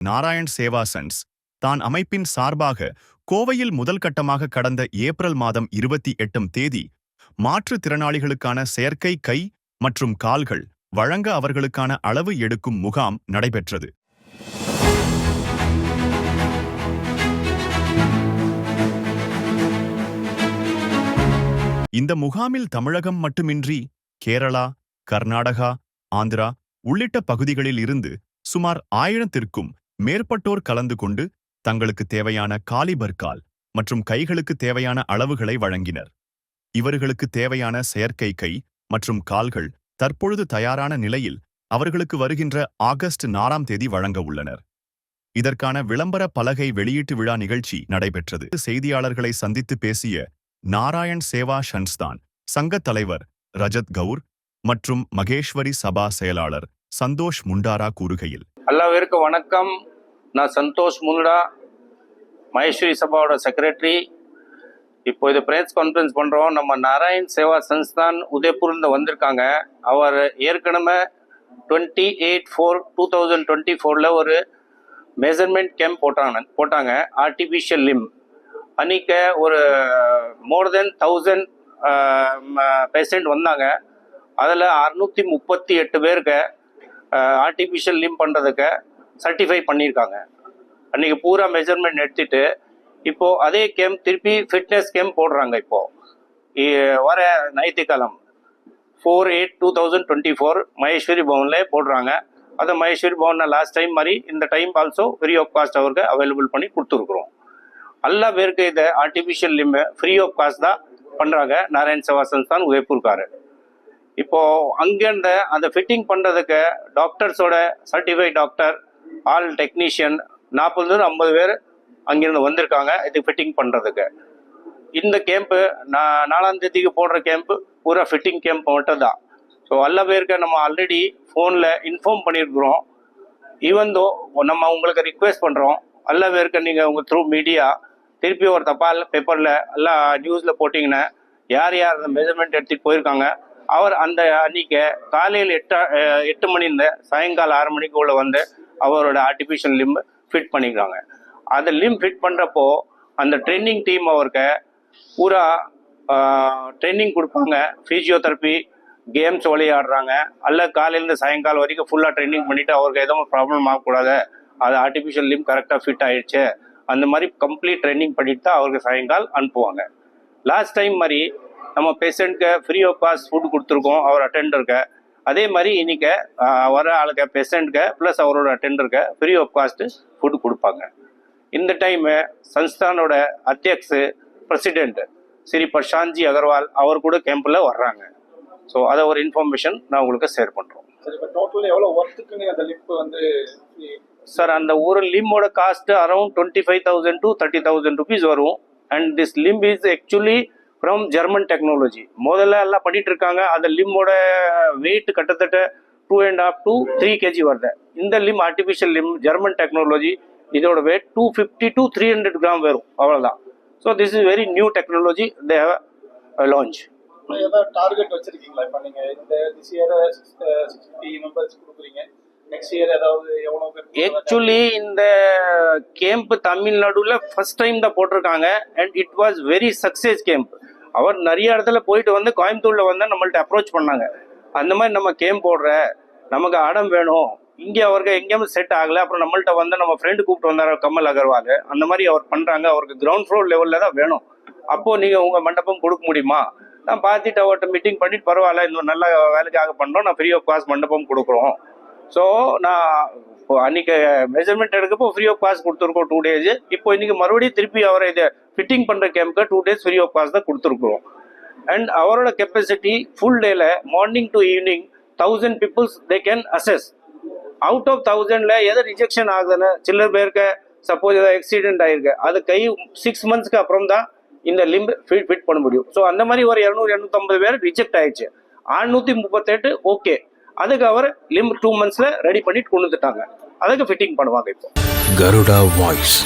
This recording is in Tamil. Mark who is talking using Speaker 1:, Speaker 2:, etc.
Speaker 1: நாராயண் சேவா சன்ஸ் தான் அமைப்பின் சார்பாக கோவையில் முதல் கட்டமாக கடந்த ஏப்ரல் மாதம் இருபத்தி எட்டாம் தேதி மாற்றுத்திறனாளிகளுக்கான செயற்கை கை மற்றும் கால்கள் வழங்க அவர்களுக்கான அளவு எடுக்கும் முகாம் நடைபெற்றது. இந்த முகாமில் தமிழகம் மட்டுமின்றி கேரளா கர்நாடகா ஆந்திரா உள்ளிட்ட பகுதிகளில் இருந்து சுமார் ஆயிரத்திற்கும் மேற்பட்டோர் கலந்து கொண்டு தங்களுக்கு தேவையான காலிபர்கால் மற்றும் கைகளுக்கு தேவையான அளவுகளை வழங்கினர். இவர்களுக்கு தேவையான செயற்கை கை மற்றும் கால்கள் தற்பொழுது தயாரான நிலையில் அவர்களுக்கு வருகின்ற ஆகஸ்ட் நாலாம் தேதி வழங்க உள்ளனர். இதற்கான விளம்பர பலகை வெளியீட்டு விழா நிகழ்ச்சி நடைபெற்றது. செய்தியாளர்களை சந்தித்து பேசிய நாராயண் சேவா ஷன்ஸ்தான் சங்கத் தலைவர் ரஜத் கவுர் மற்றும் மகேஸ்வரி சபா செயலாளர் சந்தோஷ் முண்டாரா கூறுகையில்
Speaker 2: எல்லாவிற்கு வணக்கம். நான் சந்தோஷ் முன்டா மகேஸ்வரி சபாவோட செக்ரட்டரி இப்போ இது பிரேஸ் கான்ஃபரன்ஸ் பண்ணுறோம் நம்ம நாராயண் சேவா சன்ஸ்தான் உதய்பூர்லேருந்து வந்திருக்காங்க. அவர் ஏற்கனவே twenty eight four two thousand twenty ஃபோரில் ஒரு மெஷர்மெண்ட் கேம்ப் போட்டாங்க போட்டாங்க. ஆர்டிஃபிஷியல் லிம் அன்றைக்க ஒரு மோர் தென் தௌசண்ட் பேஷண்ட் வந்தாங்க. அதில் அறுநூற்றி முப்பத்தி எட்டு பேருக்கு ஆர்டிஃபிஷியல் லிம் பண்ணுறதுக்கு சர்டிஃபை பண்ணியிருக்காங்க. அன்றைக்கி பூரா மெஷர்மெண்ட் எடுத்துட்டு இப்போது அதே கேம்ப் திருப்பி ஃபிட்னஸ் கேம்ப் போடுறாங்க இப்போது வர ஞாயிற்றுக்கிழம். Four eight two thousand twenty four Maheshwari பவனில் போடுறாங்க. அதை மகேஸ்வரி பவனில் லாஸ்ட் டைம் மாதிரி இந்த time also free of cost அவருக்கு அவைலபிள் பண்ணி கொடுத்துருக்குறோம். எல்லா பேருக்கு இதை artificial limb free of cost தான் பண்ணுறாங்க நாராயண் சவாசன் தான் உதய்பூர்காரு இப்போது அங்கேருந்து அந்த ஃபிட்டிங் பண்ணுறதுக்கு டாக்டர்ஸோட சர்டிஃபைட் டாக்டர் ஆல் டெக்னீஷியன் நாற்பதுலேருந்து ஐம்பது பேர் அங்கேருந்து வந்திருக்காங்க இது ஃபிட்டிங் பண்ணுறதுக்கு இந்த கேம்ப்பு நான் நாலாம் தேதிக்கு போடுற கேம்ப்பு பூரா ஃபிட்டிங் கேம்ப் மட்டும் தான் ஸோ எல்லா பேருக்கு நம்ம ஆல்ரெடி ஃபோனில் இன்ஃபார்ம் பண்ணியிருக்கிறோம் ஈவன் தோ நம்ம உங்களுக்கு ரிக்வெஸ்ட் பண்ணுறோம் எல்லா பேருக்கு நீங்கள் உங்கள் த்ரூ மீடியா திருப்பி ஒரு தபால் பேப்பரில் எல்லாம் நியூஸில் போட்டிங்கன்னா யார் யார் அந்த மெஜர்மெண்ட் எடுத்துகிட்டு போயிருக்காங்க அவர் அந்த அன்னைக்கு காலையில் எட்டு எட்டு எட்டு மணிலேருந்து சாயங்காலம் ஆறு மணிக்குள்ளே வந்து அவரோட ஆர்டிஃபிஷியல் லிம் ஃபிட் பண்ணிக்கிறாங்க. அந்த லிம் ஃபிட் பண்ணுறப்போ அந்த ட்ரைனிங் டீம் அவருக்கு பூரா ட்ரைனிங் கொடுப்பாங்க. ஃபிசியோதெரப்பி கேம்ஸ் விளையாடுறாங்க. அல்ல காலையிலேருந்து சாயங்காலம் வரைக்கும் ஃபுல்லாக ட்ரைனிங் பண்ணிவிட்டு அவருக்கு எதுவும் ப்ராப்ளம் ஆகக்கூடாது. அது ஆர்டிஃபிஷியல் லிம் கரெக்டாக ஃபிட் ஆகிடுச்சு அந்த மாதிரி கம்ப்ளீட் ட்ரைனிங் பண்ணிட்டு தான் அவருக்கு சாயங்காலம் அனுப்புவாங்க. லாஸ்ட் டைம் மாதிரி நம்ம பேஷண்ட்க்கு ஃப்ரீ ஆஃப் காஸ்ட் ஃபுட் கொடுத்துருக்கோம். அவர் அட்டெண்டருக்கு அதே மாதிரி இன்னைக்கு வர ஆளுக்கு பேஷண்ட்க்கு ப்ளஸ் அவரோட அட்டெண்டருக்கு ஃப்ரீ ஆஃப் காஸ்ட் ஃபுட் கொடுப்பாங்க. இந்த டைமு சன்ஸ்தானோட அத்தியக்ஷு பிரசிடென்ட் ஸ்ரீ பிரசாந்த்ஜி அகர்வால் அவர் கூட கேம்பில் வர்றாங்க. ஸோ அதை ஒரு இன்ஃபர்மேஷன் நான் உங்களுக்கு ஷேர் பண்ணுறோம்
Speaker 3: அந்த
Speaker 2: சார் அந்த ஒரு லிம்மோட cost around twenty five thousand to thirty thousand rupees வரும். And this limb is actually from German technology முதல்ல எல்லாம் பண்ணிட்டு இருக்காங்க அந்த லிம்மோட வெயிட் கிட்டத்தட்ட two and half to three KG வருது. இந்த limb artificial limb German technology இதோட weight two fifty to three hundred gram வரும். அவ்வளோதான் so this is very new technology they launch
Speaker 3: target வச்சிருக்கீங்களா? இப்போ நீங்கள் இந்த திஸ் இயர் மெம்பர்ஸ் கொடுக்குறீங்க.
Speaker 2: ஆக்சுவலி இந்த கேம்ப் தமிழ்நாடுல ஃபர்ஸ்ட் டைம் தான் போட்டிருக்காங்க. And it was very success camp அவர் நிறைய இடத்துல போயிட்டு வந்து கோயம்புத்தூர்ல வந்து நம்மள்ட்ட அப்ரோச் பண்ணாங்க. அந்த மாதிரி நம்ம கேம் போடுற நமக்கு ஆடம் வேணும். இங்கே அவருக்கு எங்கேயும் செட் ஆகல. அப்புறம் நம்மள்ட்ட வந்து நம்ம ஃப்ரெண்டு கூப்பிட்டு வந்தார் கமல் அகர்வால். அந்த மாதிரி அவர் பண்றாங்க. அவருக்கு கிரவுண்ட் ஃப்ளோர் லெவலில் தான் வேணும். அப்போ நீங்க உங்க மண்டபம் கொடுக்க முடியுமா? நான் பார்த்துட்டு அவர்கிட்ட மீட்டிங் பண்ணிட்டு பரவாயில்ல இன்னும் நல்ல வேலைக்காக பண்ணுறோம் நான் ஃப்ரீ ஆஃப் காஸ்ட் மண்டபம் கொடுக்குறோம். ஸோ நான் அன்றைக்கி அன்னைக்கு மெஷர்மெண்ட் எடுக்கப்போ ஃப்ரீ ஆஃப் காஸ்ட் கொடுத்துருக்கோம் டூ டேஸ் இப்போ இன்னைக்கு மறுபடியும் திருப்பி அவரை இதை ஃபிட்டிங் பண்ணுற கேம்க்கு two days free of cost தான் கொடுத்துருக்குறோம். அண்ட் அவரோட கெப்பாசிட்டி ஃபுல் டேல morning to evening thousand peoples they can assess out of தௌசண்ட்ல எதை ரிஜெக்ஷன் ஆகுதுன்னு சில்லர் பேருக்கு சப்போஸ் ஏதாவது ஆக்சிடென்ட் ஆயிருக்கு. அது கை சிக்ஸ் மந்த்ஸ்க்கு அப்புறம் தான் இந்த லிம்ப் ஃபிட் ஃபிட் பண்ண முடியும். ஸோ அந்த மாதிரி ஒரு இரநூறு இரநூத்தம்பது பேர் ரிஜெக்ட் ஆயிடுச்சு. ஆறுநூத்தி முப்பத்தெட்டு ஓகே அதுக்கு அவர் லிம் டூ மந்த்ஸ்ல ரெடி பண்ணிட்டு கொண்டு வந்துட்டாங்க. அதுக்கு ஃபிட்டிங் பண்ணுவாங்க இப்போ.
Speaker 4: கருடா வாய்ஸ்